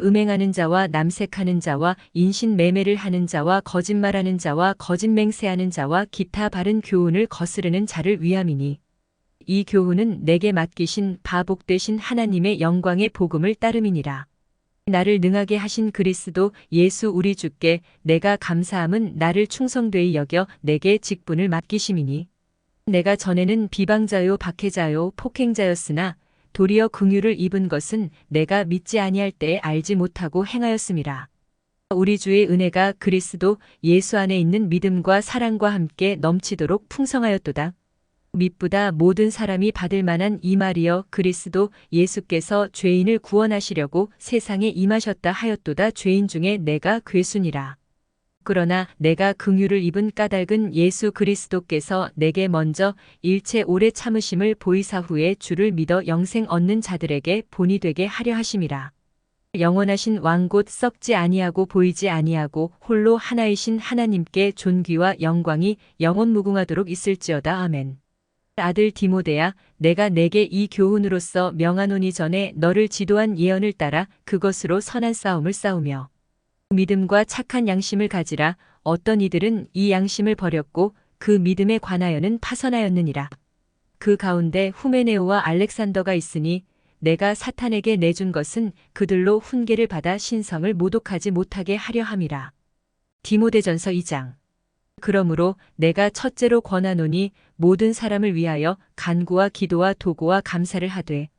음행하는 자와 남색하는 자와 인신 매매를 하는 자와 거짓말하는 자와 거짓 맹세하는 자와 기타 바른 교훈을 거스르는 자를 위함이니 이 교훈은 내게 맡기신 바복되신 하나님의 영광의 복음을 따름이니라. 나를 능하게 하신 그리스도 예수 우리 주께 내가 감사함은 나를 충성되이 여겨 내게 직분을 맡기심이니 내가 전에는 비방자요 박해자요 폭행자였으나 도리어 긍휼을 입은 것은 내가 믿지 아니할 때에 알지 못하고 행하였음이라. 우리 주의 은혜가 그리스도 예수 안에 있는 믿음과 사랑과 함께 넘치도록 풍성하였도다. 믿보다 모든 사람이 받을 만한 이 말이여 그리스도 예수께서 죄인을 구원하시려고 세상에 임하셨다 하였도다 죄인 중에 내가 괴순이라. 그러나 내가 긍휼을 입은 까닭은 예수 그리스도께서 내게 먼저 일체 오래 참으심을 보이사 후에 주를 믿어 영생 얻는 자들에게 본이 되게 하려 하심이라. 영원하신 왕곧 썩지 아니하고 보이지 아니하고 홀로 하나이신 하나님께 존귀와 영광이 영원 무궁하도록 있을지어다 아멘. 아들 디모데야 내가 내게 이 교훈으로서 명하노니 전에 너를 지도한 예언을 따라 그것으로 선한 싸움을 싸우며 믿음과 착한 양심을 가지라 어떤 이들은 이 양심을 버렸고 그 믿음에 관하여는 파선하였느니라. 그 가운데 후메네오와 알렉산더가 있으니 내가 사탄에게 내준 것은 그들로 훈계를 받아 신성을 모독하지 못하게 하려 함이라. 디모데전서 2장 그러므로 내가 첫째로 권하노니 모든 사람을 위하여 간구와 기도와 도구와 감사를 하되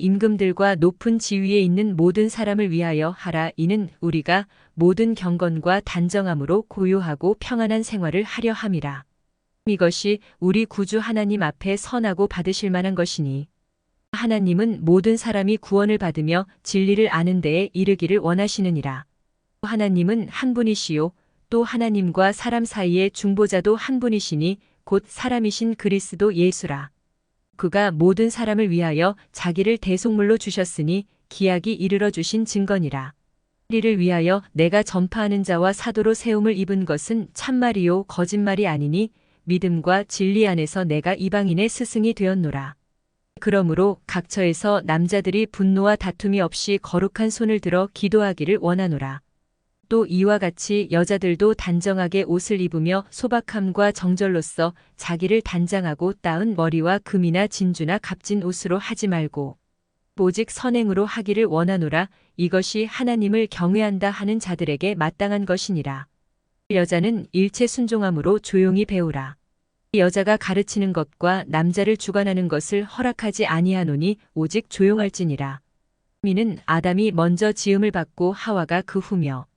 임금들과 높은 지위에 있는 모든 사람을 위하여 하라 이는 우리가 모든 경건과 단정함으로 고요하고 평안한 생활을 하려 함이라. 이것이 우리 구주 하나님 앞에 선하고 받으실 만한 것이니 하나님은 모든 사람이 구원을 받으며 진리를 아는 데에 이르기를 원하시느니라. 하나님은 한 분이시요 또 하나님과 사람 사이의 중보자도 한 분이시니 곧 사람이신 그리스도 예수라. 그가 모든 사람을 위하여 자기를 대속물로 주셨으니 기약이 이르러 주신 증거니라. 이를 위하여 내가 전파하는 자와 사도로 세움을 입은 것은 참말이요 거짓말이 아니니 믿음과 진리 안에서 내가 이방인의 스승이 되었노라. 그러므로 각처에서 남자들이 분노와 다툼이 없이 거룩한 손을 들어 기도하기를 원하노라. 또 이와 같이 여자들도 단정하게 옷을 입으며 소박함과 정절로서 자기를 단장하고 따은 머리와 금이나 진주나 값진 옷으로 하지 말고 오직 선행으로 하기를 원하노라 이것이 하나님을 경외한다 하는 자들에게 마땅한 것이니라. 여자는 일체 순종함으로 조용히 배우라. 여자가 가르치는 것과 남자를 주관하는 것을 허락하지 아니하노니 오직 조용할지니라. 미는 아담이 먼저 지음을 받고 하와가 그 후며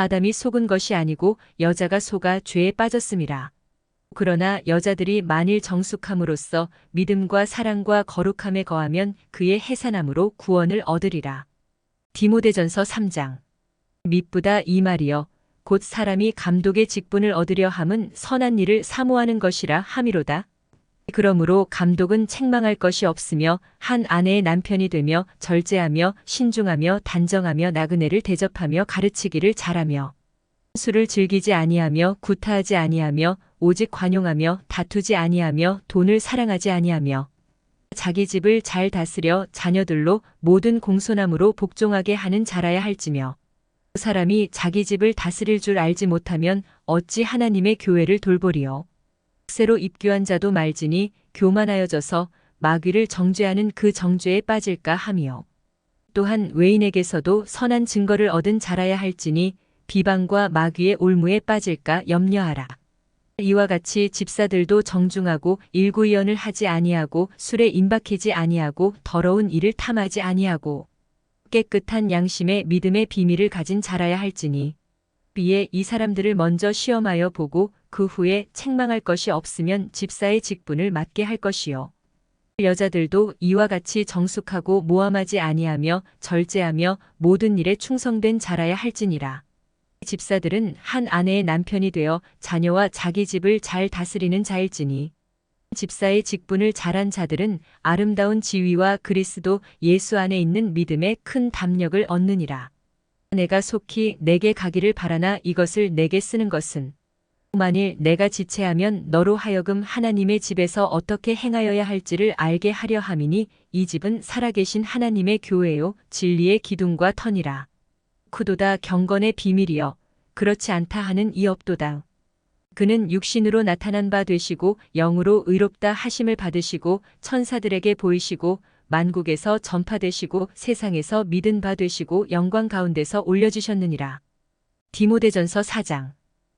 아담이 속은 것이 아니고 여자가 속아 죄에 빠졌음이라. 그러나 여자들이 만일 정숙함으로써 믿음과 사랑과 거룩함에 거하면 그의 해산함으로 구원을 얻으리라. 디모데전서 3장 밑보다 이 말이여 곧 사람이 감독의 직분을 얻으려 함은 선한 일을 사모하는 것이라 함이로다. 그러므로 감독은 책망할 것이 없으며 한 아내의 남편이 되며 절제하며 신중하며 단정하며 나그네를 대접하며 가르치기를 잘하며 술을 즐기지 아니하며 구타하지 아니하며 오직 관용하며 다투지 아니하며 돈을 사랑하지 아니하며 자기 집을 잘 다스려 자녀들로 모든 공손함으로 복종하게 하는 자라야 할지며 그 사람이 자기 집을 다스릴 줄 알지 못하면 어찌 하나님의 교회를 돌보리요. 새로 입교한 자도 말지니 교만하여져서 마귀를 정죄하는 그 정죄에 빠질까 하며 또한 외인에게서도 선한 증거를 얻은 자라야 할지니 비방과 마귀의 올무에 빠질까 염려하라. 이와 같이 집사들도 정중하고 일구이언을 하지 아니하고 술에 임박하지 아니하고 더러운 일을 탐하지 아니하고 깨끗한 양심의 믿음의 비밀을 가진 자라야 할지니 비에 이 사람들을 먼저 시험하여 보고 그 후에 책망할 것이 없으면 집사의 직분을 맡게 할 것이요. 여자들도 이와 같이 정숙하고 모함하지 아니하며 절제하며 모든 일에 충성된 자라야 할지니라. 집사들은 한 아내의 남편이 되어 자녀와 자기 집을 잘 다스리는 자일지니 집사의 직분을 잘한 자들은 아름다운 지위와 그리스도 예수 안에 있는 믿음에 큰 담력을 얻느니라. 내가 속히 내게 가기를 바라나 이것을 내게 쓰는 것은 만일 내가 지체하면 너로 하여금 하나님의 집에서 어떻게 행하여야 할지를 알게 하려 함이니 이 집은 살아계신 하나님의 교회요 진리의 기둥과 터니라. 쿠도다 경건의 비밀이여 그렇지 않다 하는 이 없도다. 그는 육신으로 나타난 바 되시고 영으로 의롭다 하심을 받으시고 천사들에게 보이시고 만국에서 전파되시고 세상에서 믿은 바 되시고 영광 가운데서 올려지셨느니라. 디모데전서 4장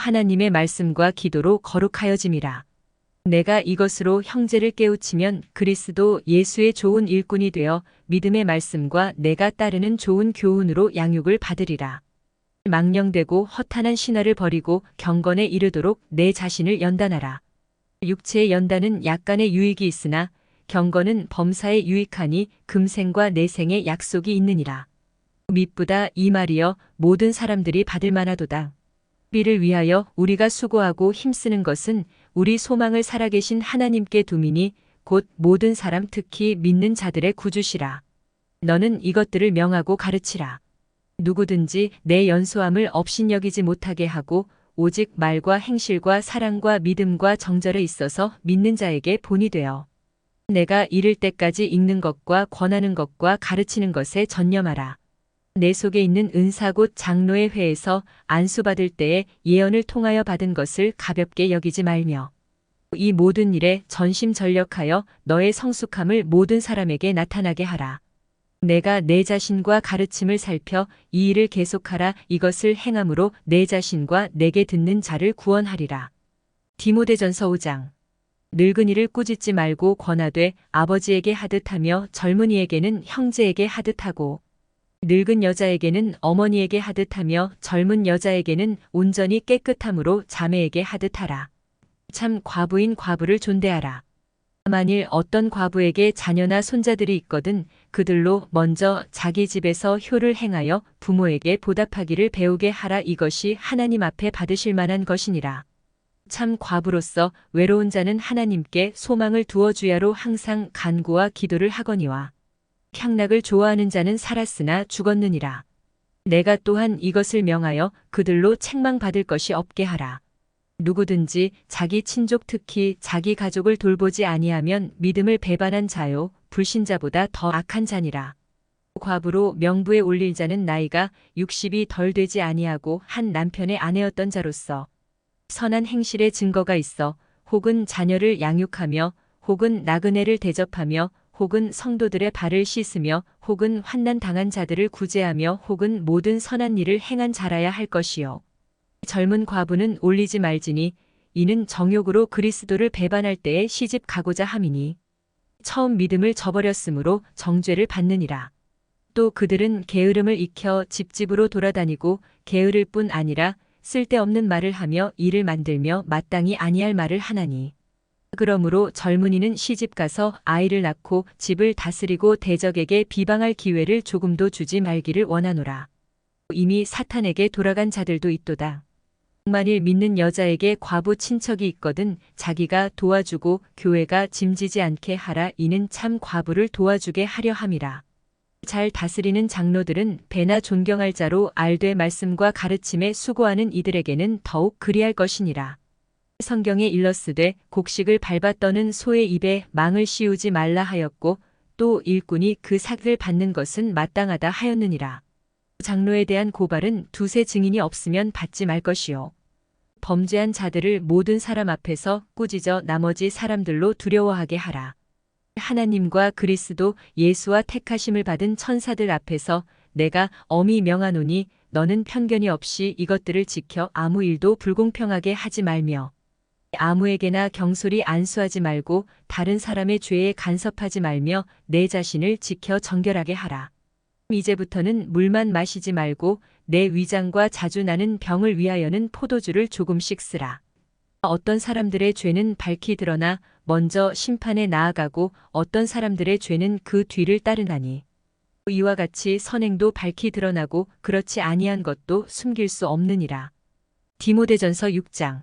하나님의 말씀과 기도로 거룩하여짐이라. 내가 이것으로 형제를 깨우치면 그리스도 예수의 좋은 일꾼이 되어 믿음의 말씀과 내가 따르는 좋은 교훈으로 양육을 받으리라. 망령되고 허탄한 신화를 버리고 경건에 이르도록 내 자신을 연단하라. 육체의 연단은 약간의 유익이 있으나 경건은 범사에 유익하니 금생과 내생의 약속이 있느니라. 미쁘다 이 말이여 모든 사람들이 받을 만하도다. 비를 위하여 우리가 수고하고 힘쓰는 것은 우리 소망을 살아계신 하나님께 두미니 곧 모든 사람 특히 믿는 자들의 구주시라. 너는 이것들을 명하고 가르치라. 누구든지 내 연소함을 업신여기지 못하게 하고 오직 말과 행실과 사랑과 믿음과 정절에 있어서 믿는 자에게 본이 되어 내가 이를 때까지 읽는 것과 권하는 것과 가르치는 것에 전념하라. 내 속에 있는 은사 곧 장로의 회에서 안수받을 때에 예언을 통하여 받은 것을 가볍게 여기지 말며 이 모든 일에 전심전력하여 너의 성숙함을 모든 사람에게 나타나게 하라. 내가 내 자신과 가르침을 살펴 이 일을 계속하라 이것을 행함으로 내 자신과 내게 듣는 자를 구원하리라. 디모데전서 5장 늙은이를 꾸짖지 말고 권하되 아버지에게 하듯하며 젊은이에게는 형제에게 하듯하고 늙은 여자에게는 어머니에게 하듯 하며 젊은 여자에게는 온전히 깨끗함으로 자매에게 하듯 하라. 참 과부인 과부를 존대하라. 만일 어떤 과부에게 자녀나 손자들이 있거든 그들로 먼저 자기 집에서 효를 행하여 부모에게 보답하기를 배우게 하라 이것이 하나님 앞에 받으실 만한 것이니라. 참 과부로서 외로운 자는 하나님께 소망을 두어 주야로 항상 간구와 기도를 하거니와 향락을 좋아하는 자는 살았으나 죽었느니라. 내가 또한 이것을 명하여 그들로 책망받을 것이 없게 하라. 누구든지 자기 친족 특히 자기 가족을 돌보지 아니하면 믿음을 배반한 자요 불신자보다 더 악한 자니라. 과부로 명부에 올릴 자는 나이가 60이 덜 되지 아니하고 한 남편의 아내였던 자로서 선한 행실의 증거가 있어 혹은 자녀를 양육하며 혹은 나그네를 대접하며 혹은 성도들의 발을 씻으며 혹은 환난 당한 자들을 구제하며 혹은 모든 선한 일을 행한 자라야 할 것이요. 젊은 과부는 올리지 말지니 이는 정욕으로 그리스도를 배반할 때에 시집 가고자 함이니 처음 믿음을 저버렸으므로 정죄를 받느니라. 또 그들은 게으름을 익혀 집집으로 돌아다니고 게으를 뿐 아니라 쓸데없는 말을 하며 일을 만들며 마땅히 아니할 말을 하나니 그러므로 젊은이는 시집 가서 아이를 낳고 집을 다스리고 대적에게 비방할 기회를 조금도 주지 말기를 원하노라. 이미 사탄에게 돌아간 자들도 있도다. 만일 믿는 여자에게 과부 친척이 있거든 자기가 도와주고 교회가 짐지지 않게 하라 이는 참 과부를 도와주게 하려 함이라. 잘 다스리는 장로들은 배나 존경할 자로 알되 말씀과 가르침에 수고하는 이들에게는 더욱 그리할 것이니라. 성경에 일렀으되 곡식을 밟아 떠는 소의 입에 망을 씌우지 말라 하였고 또 일꾼이 그 삭을 받는 것은 마땅하다 하였느니라. 장로에 대한 고발은 두세 증인이 없으면 받지 말 것이요. 범죄한 자들을 모든 사람 앞에서 꾸짖어 나머지 사람들로 두려워하게 하라. 하나님과 그리스도 예수와 택하심을 받은 천사들 앞에서 내가 엄히 명하노니 너는 편견이 없이 이것들을 지켜 아무 일도 불공평하게 하지 말며 아무에게나 경솔히 안수하지 말고 다른 사람의 죄에 간섭하지 말며 내 자신을 지켜 정결하게 하라. 이제부터는 물만 마시지 말고 내 위장과 자주 나는 병을 위하여는 포도주를 조금씩 쓰라. 어떤 사람들의 죄는 밝히 드러나 먼저 심판에 나아가고 어떤 사람들의 죄는 그 뒤를 따르나니. 이와 같이 선행도 밝히 드러나고 그렇지 아니한 것도 숨길 수 없느니라. 디모데전서 6장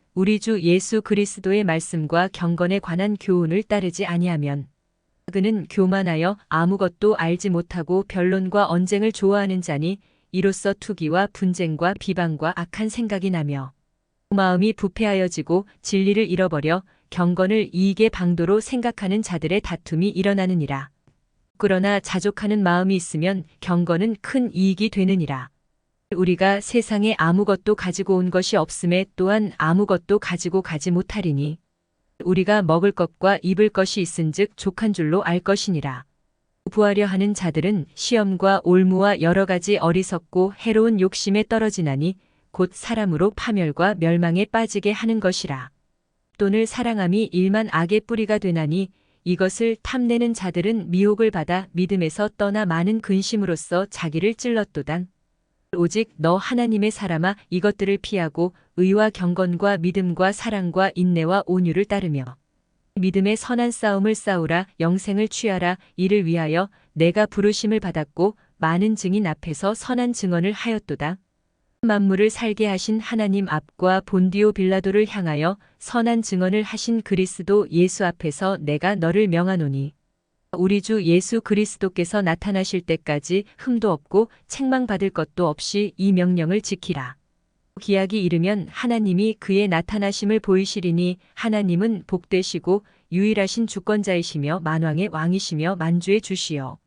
우리 주 예수 그리스도의 말씀과 경건에 관한 교훈을 따르지 아니하면 그는 교만하여 아무것도 알지 못하고 변론과 언쟁을 좋아하는 자니 이로써 투기와 분쟁과 비방과 악한 생각이 나며 마음이 부패하여지고 진리를 잃어버려 경건을 이익의 방도로 생각하는 자들의 다툼이 일어나느니라. 그러나 자족하는 마음이 있으면 경건은 큰 이익이 되느니라. 우리가 세상에 아무것도 가지고 온 것이 없음에 또한 아무것도 가지고 가지 못하리니 우리가 먹을 것과 입을 것이 있은즉 족한 줄로 알 것이니라. 부하려 하는 자들은 시험과 올무와 여러 가지 어리석고 해로운 욕심에 떨어지나니 곧 사람으로 파멸과 멸망에 빠지게 하는 것이라. 돈을 사랑함이 일만 악의 뿌리가 되나니 이것을 탐내는 자들은 미혹을 받아 믿음에서 떠나 많은 근심으로써 자기를 찔렀도단. 오직 너 하나님의 사람아 이것들을 피하고 의와 경건과 믿음과 사랑과 인내와 온유를 따르며 믿음의 선한 싸움을 싸우라 영생을 취하라 이를 위하여 내가 부르심을 받았고 많은 증인 앞에서 선한 증언을 하였도다. 만물을 살게 하신 하나님 앞과 본디오 빌라도를 향하여 선한 증언을 하신 그리스도 예수 앞에서 내가 너를 명하노니 우리 주 예수 그리스도께서 나타나실 때까지 흠도 없고 책망받을 것도 없이 이 명령을 지키라. 기약이 이르면 하나님이 그의 나타나심을 보이시리니 하나님은 복되시고 유일하신 주권자이시며 만왕의 왕이시며 만주의 주시여.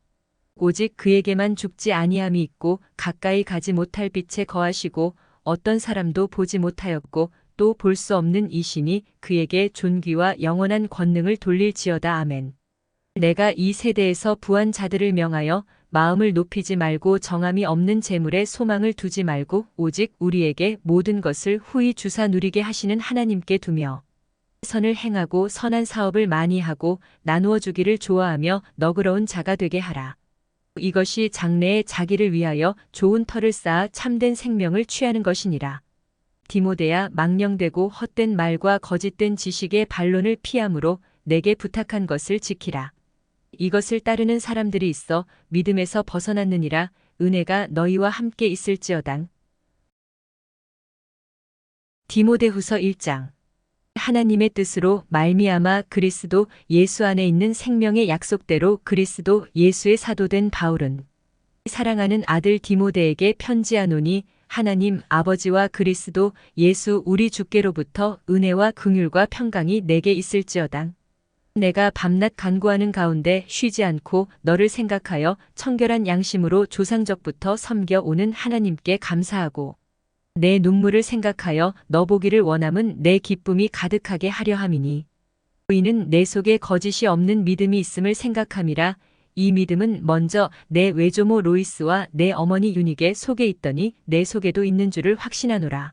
오직 그에게만 죽지 아니함이 있고 가까이 가지 못할 빛에 거하시고 어떤 사람도 보지 못하였고 또 볼 수 없는 이신이 그에게 존귀와 영원한 권능을 돌릴지어다 아멘. 내가 이 세대에서 부한 자들을 명하여 마음을 높이지 말고 정함이 없는 재물에 소망을 두지 말고 오직 우리에게 모든 것을 후히 주사 누리게 하시는 하나님께 두며 선을 행하고 선한 사업을 많이 하고 나누어 주기를 좋아하며 너그러운 자가 되게 하라. 이것이 장래에 자기를 위하여 좋은 터를 쌓아 참된 생명을 취하는 것이니라. 디모데야 망령되고 헛된 말과 거짓된 지식의 반론을 피함으로 내게 부탁한 것을 지키라. 이것을 따르는 사람들이 있어 믿음에서 벗어났느니라 은혜가 너희와 함께 있을지어당. 디모데후서 1장 하나님의 뜻으로 말미암아 그리스도 예수 안에 있는 생명의 약속대로 그리스도 예수의 사도된 바울은 사랑하는 아들 디모데에게 편지하노니 하나님 아버지와 그리스도 예수 우리 주께로부터 은혜와 긍휼과 평강이 내게 있을지어당. 내가 밤낮 간구하는 가운데 쉬지 않고 너를 생각하여 청결한 양심으로 조상적부터 섬겨오는 하나님께 감사하고 내 눈물을 생각하여 너 보기를 원함은 내 기쁨이 가득하게 하려 함이니 이는 내 속에 거짓이 없는 믿음이 있음을 생각함이라 이 믿음은 먼저 내 외조모 로이스와 내 어머니 유닉의 속에 있더니 내 속에도 있는 줄을 확신하노라.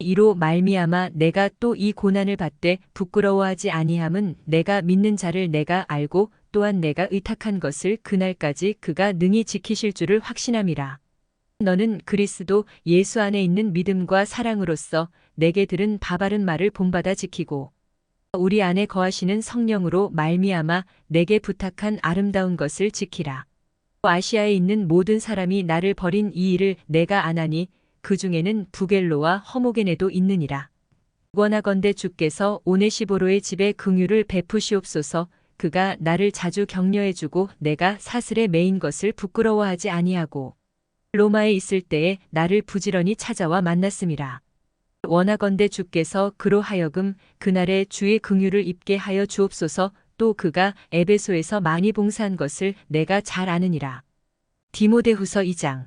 이로 말미암아 내가 또 이 고난을 받되 부끄러워하지 아니함은 내가 믿는 자를 내가 알고 또한 내가 의탁한 것을 그날까지 그가 능히 지키실 줄을 확신함이라. 너는 그리스도 예수 안에 있는 믿음과 사랑으로서 내게 들은 바바른 말을 본받아 지키고 우리 안에 거하시는 성령으로 말미암아 내게 부탁한 아름다운 것을 지키라. 아시아에 있는 모든 사람이 나를 버린 이 일을 내가 안하니 그 중에는 부겔로와 허모게네도 있느니라. 원하건대 주께서 오네시보로의 집에 긍휼을 베푸시옵소서 그가 나를 자주 격려해주고 내가 사슬에 매인 것을 부끄러워하지 아니하고 로마에 있을 때에 나를 부지런히 찾아와 만났음이라. 원하건대 주께서 그로 하여금 그날에 주의 긍휼을 입게 하여 주옵소서 또 그가 에베소에서 많이 봉사한 것을 내가 잘 아느니라. 디모데후서 2장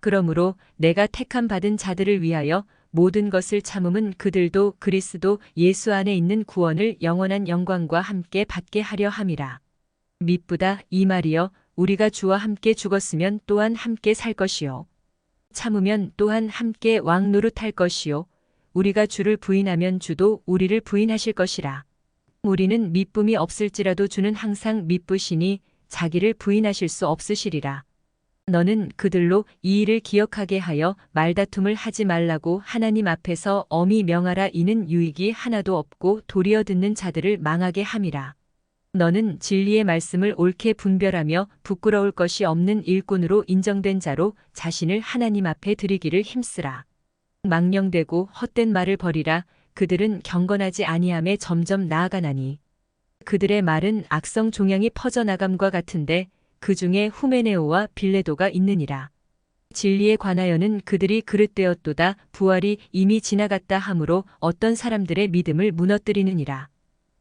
그러므로 내가 택함 받은 자들을 위하여 모든 것을 참음은 그들도 그리스도 예수 안에 있는 구원을 영원한 영광과 함께 받게 하려 함이라. 미쁘다 이 말이여 우리가 주와 함께 죽었으면 또한 함께 살 것이요. 참으면 또한 함께 왕 노릇할 것이요. 우리가 주를 부인하면 주도 우리를 부인하실 것이라. 우리는 미쁨이 없을지라도 주는 항상 미쁘시니 자기를 부인하실 수 없으시리라. 너는 그들로 이 일을 기억하게 하여 말다툼을 하지 말라고 하나님 앞에서 엄히 명하라 이는 유익이 하나도 없고 도리어 듣는 자들을 망하게 함이라. 너는 진리의 말씀을 옳게 분별하며 부끄러울 것이 없는 일꾼으로 인정된 자로 자신을 하나님 앞에 드리기를 힘쓰라. 망령되고 헛된 말을 버리라. 그들은 경건하지 아니함에 점점 나아가나니. 그들의 말은 악성 종양이 퍼져나감과 같은데 그 중에 후메네오와 빌레도가 있느니라. 진리에 관하여는 그들이 그릇되었도다 부활이 이미 지나갔다 하므로 어떤 사람들의 믿음을 무너뜨리느니라.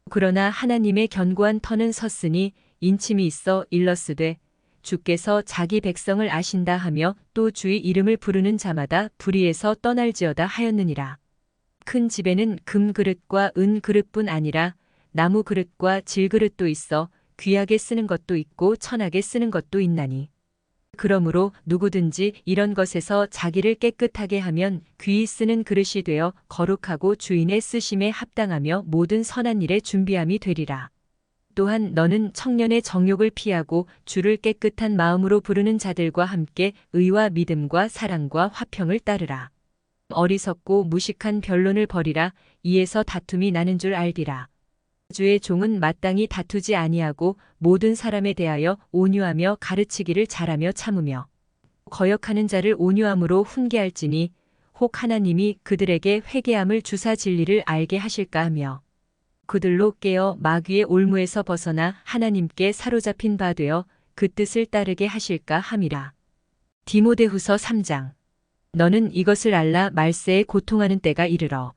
그러나 하나님의 견고한 터는 섰으니 인침이 있어 일러스되 주께서 자기 백성을 아신다 하며 또 주의 이름을 부르는 자마다 불의에서 떠날지어다 하였느니라. 큰 집에는 금 그릇과 은 그릇뿐 아니라 나무 그릇과 질 그릇도 있어 귀하게 쓰는 것도 있고 천하게 쓰는 것도 있나니. 그러므로 누구든지 이런 것에서 자기를 깨끗하게 하면 귀히 쓰는 그릇이 되어 거룩하고 주인의 쓰심에 합당하며 모든 선한 일에 준비함이 되리라. 또한 너는 청년의 정욕을 피하고 주를 깨끗한 마음으로 부르는 자들과 함께 의와 믿음과 사랑과 화평을 따르라. 어리석고 무식한 변론을 버리라 이에서 다툼이 나는 줄 알리라. 주의 종은 마땅히 다투지 아니하고 모든 사람에 대하여 온유하며 가르치기를 잘하며 참으며 거역하는 자를 온유함으로 훈계할지니 혹 하나님이 그들에게 회개함을 주사 진리를 알게 하실까 하며 그들로 깨어 마귀의 올무에서 벗어나 하나님께 사로잡힌 바 되어 그 뜻을 따르게 하실까 함이라. 디모데후서 3장 너는 이것을 알라 말세에 고통하는 때가 이르러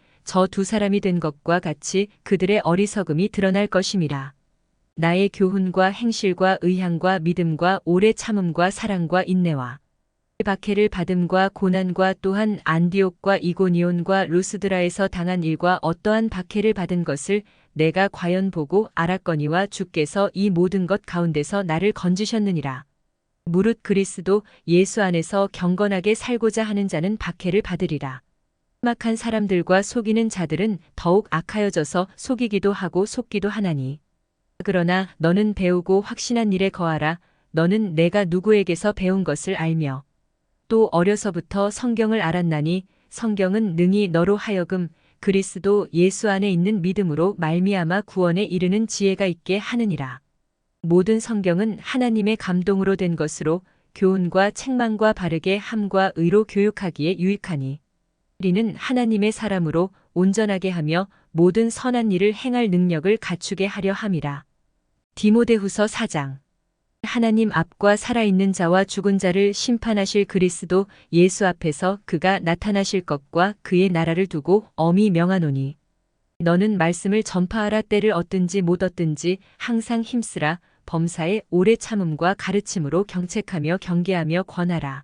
저 두 사람이 된 것과 같이 그들의 어리석음이 드러날 것임이라. 나의 교훈과 행실과 의향과 믿음과 오래 참음과 사랑과 인내와 박해를 받음과 고난과 또한 안디옥과 이고니온과 루스드라에서 당한 일과 어떠한 박해를 받은 것을 내가 과연 보고 알았거니와 주께서 이 모든 것 가운데서 나를 건지셨느니라. 무릇 그리스도 예수 안에서 경건하게 살고자 하는 자는 박해를 받으리라. 막한 사람들과 속이는 자들은 더욱 악하여져서 속이기도 하고 속기도 하나니. 그러나 너는 배우고 확신한 일에 거하라. 너는 내가 누구에게서 배운 것을 알며 또 어려서부터 성경을 알았나니 성경은 능히 너로 하여금 그리스도 예수 안에 있는 믿음으로 말미암아 구원에 이르는 지혜가 있게 하느니라. 모든 성경은 하나님의 감동으로 된 것으로 교훈과 책망과 바르게 함과 의로 교육하기에 유익하니 우리는 하나님의 사람으로 온전하게 하며 모든 선한 일을 행할 능력을 갖추게 하려 함이라. 디모데후서 4장 하나님 앞과 살아있는 자와 죽은 자를 심판하실 그리스도 예수 앞에서 그가 나타나실 것과 그의 나라를 두고 엄히 명하노니 너는 말씀을 전파하라 때를 얻든지 못 얻든지 항상 힘쓰라 범사에 오래 참음과 가르침으로 경책하며 경계하며 권하라.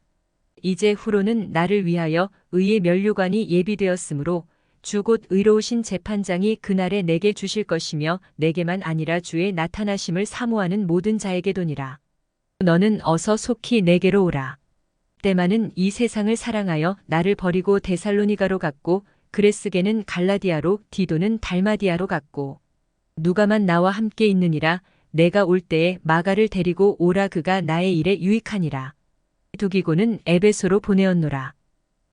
이제 후로는 나를 위하여 의의 면류관이 예비되었으므로 주 곧 의로우신 재판장이 그날에 내게 주실 것이며 내게만 아니라 주의 나타나심을 사모하는 모든 자에게도니라. 너는 어서 속히 내게로 오라. 때마는 이 세상을 사랑하여 나를 버리고 데살로니가로 갔고 그레스게는 갈라디아로 디도는 달마디아로 갔고 누가만 나와 함께 있느니라 내가 올 때에 마가를 데리고 오라 그가 나의 일에 유익하니라. 두기고는 에베소로 보내었노라.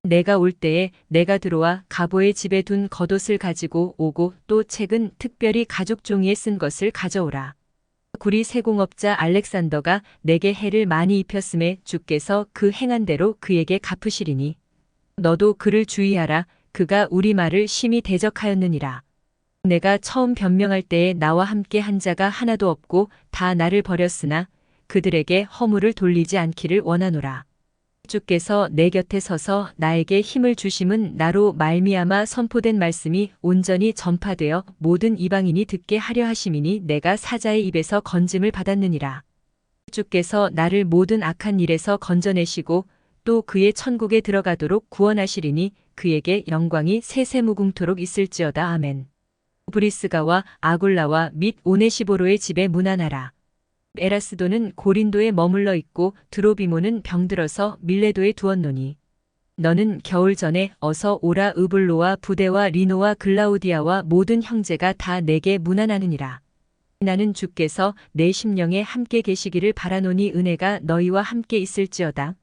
내가 올 때에 내가 들어와 가보의 집에 둔 겉옷을 가지고 오고 또 책은 특별히 가죽 종이에 쓴 것을 가져오라. 구리 세공업자 알렉산더가 내게 해를 많이 입혔음에 주께서 그 행한 대로 그에게 갚으시리니 너도 그를 주의하라 그가 우리 말을 심히 대적하였느니라. 내가 처음 변명할 때에 나와 함께 한 자가 하나도 없고 다 나를 버렸으나 그들에게 허물을 돌리지 않기를 원하노라. 주께서 내 곁에 서서 나에게 힘을 주심은 나로 말미암아 선포된 말씀이 온전히 전파되어 모든 이방인이 듣게 하려 하심이니 내가 사자의 입에서 건짐을 받았느니라. 주께서 나를 모든 악한 일에서 건져내시고 또 그의 천국에 들어가도록 구원하시리니 그에게 영광이 세세무궁토록 있을지어다 아멘. 브리스가와 아굴라와 및 오네시보로의 집에 문안하라. 에라스도는 고린도에 머물러 있고 드로비모는 병들어서 밀레도에 두었노니 너는 겨울 전에 어서 오라 으블로와 부대와 리노와 글라우디아와 모든 형제가 다 내게 문안하느니라. 나는 주께서 내 심령에 함께 계시기를 바라노니 은혜가 너희와 함께 있을지어다.